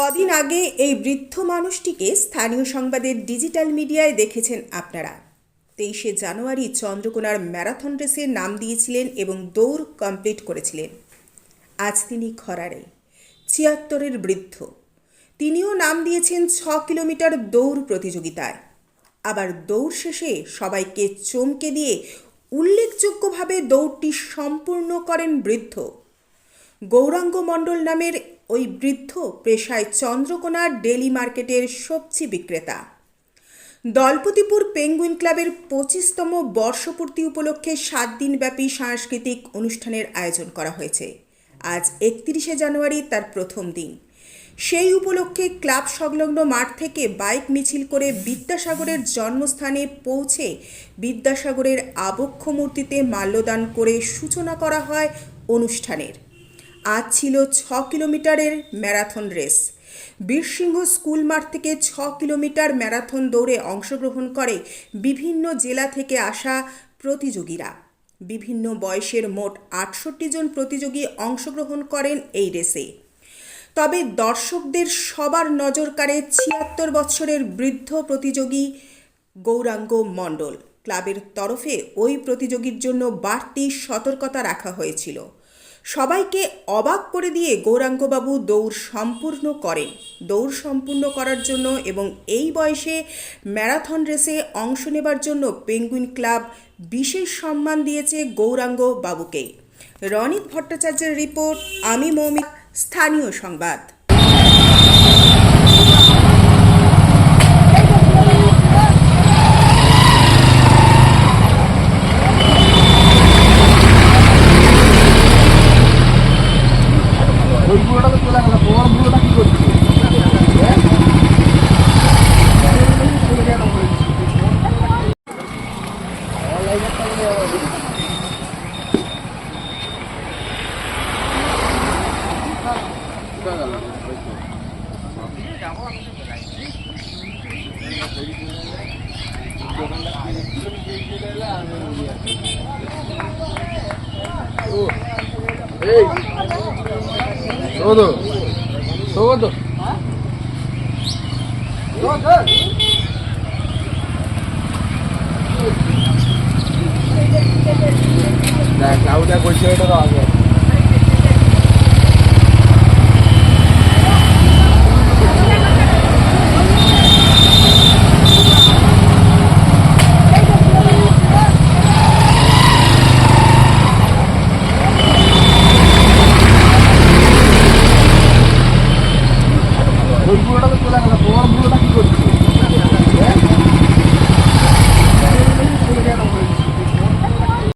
কদিন আগে এই বৃদ্ধ মানুষটিকে স্থানীয় সংবাদের ডিজিটাল মিডিয়ায় দেখেছেন আপনারা। তেইশে জানুয়ারি চন্দ্রকোনার ম্যারাথন রেসে নাম দিয়েছিলেন এবং দৌড় কমপ্লিট করেছিলেন। আজ তিনি খরারে, ছিয়াত্তরের বৃদ্ধ। তিনিও নাম দিয়েছেন ছ কিলোমিটার দৌড় প্রতিযোগিতায়। আবার দৌড় শেষে সবাইকে চমকে দিয়ে উল্লেখযোগ্যভাবে দৌড়টি সম্পূর্ণ করেন বৃদ্ধ। গৌরাঙ্গ মণ্ডল নামের ওই বৃদ্ধ পেশায় চন্দ্রকোনার ডেলি মার্কেটের সবজি বিক্রেতা। দলপতিপুর পেঙ্গুইন ক্লাবের পঁচিশতম বর্ষপূর্তি উপলক্ষে সাত দিনব্যাপী সাংস্কৃতিক অনুষ্ঠানের আয়োজন করা হয়েছে। আজ একত্রিশে জানুয়ারি তার প্রথম দিন। সেই উপলক্ষে ক্লাব সংলগ্ন মাঠ থেকে বাইক মিছিল করে বিদ্যাসাগরের জন্মস্থানে পৌঁছে বিদ্যাসাগরের আবক্ষ মূর্তিতে মাল্যদান করে সূচনা করা হয় অনুষ্ঠানের। আজ ছিল ছ কিলোমিটারের ম্যারাথন রেস। বীরসিংহ স্কুল মাঠ থেকে ছ কিলোমিটার ম্যারাথন দৌড়ে অংশগ্রহণ করে বিভিন্ন জেলা থেকে আসা প্রতিযোগীরা। বিভিন্ন বয়সের মোট আটষট্টি জন প্রতিযোগী অংশগ্রহণ করেন এই রেসে। তবে দর্শকদের সবার নজর কাড়ে ছিয়াত্তর বছরের বৃদ্ধ প্রতিযোগী গৌরাঙ্গ মণ্ডল। ক্লাবের তরফে ওই প্রতিযোগীর জন্য বাড়তি সতর্কতা রাখা হয়েছিল। সবাইকে অবাক করে দিয়ে গৌরাঙ্গবাবু দৌড় সম্পূর্ণ করেন। দৌড় সম্পূর্ণ করার জন্য এবং এই বয়সে ম্যারাথন রেসে অংশ নেবার জন্য পেঙ্গুইন ক্লাব বিশেষ সম্মান দিয়েছে গৌরাঙ্গ বাবুকে রনিত ভট্টাচার্যের রিপোর্ট, আমি মৌমিক স্থানীয় সংবাদ। ওই বুড়োটা তো চলে গেল তোমার বুড়োটা কি করছে এই সৌদ সৌদ দেখ লাউটা করছে ওটা তো আগে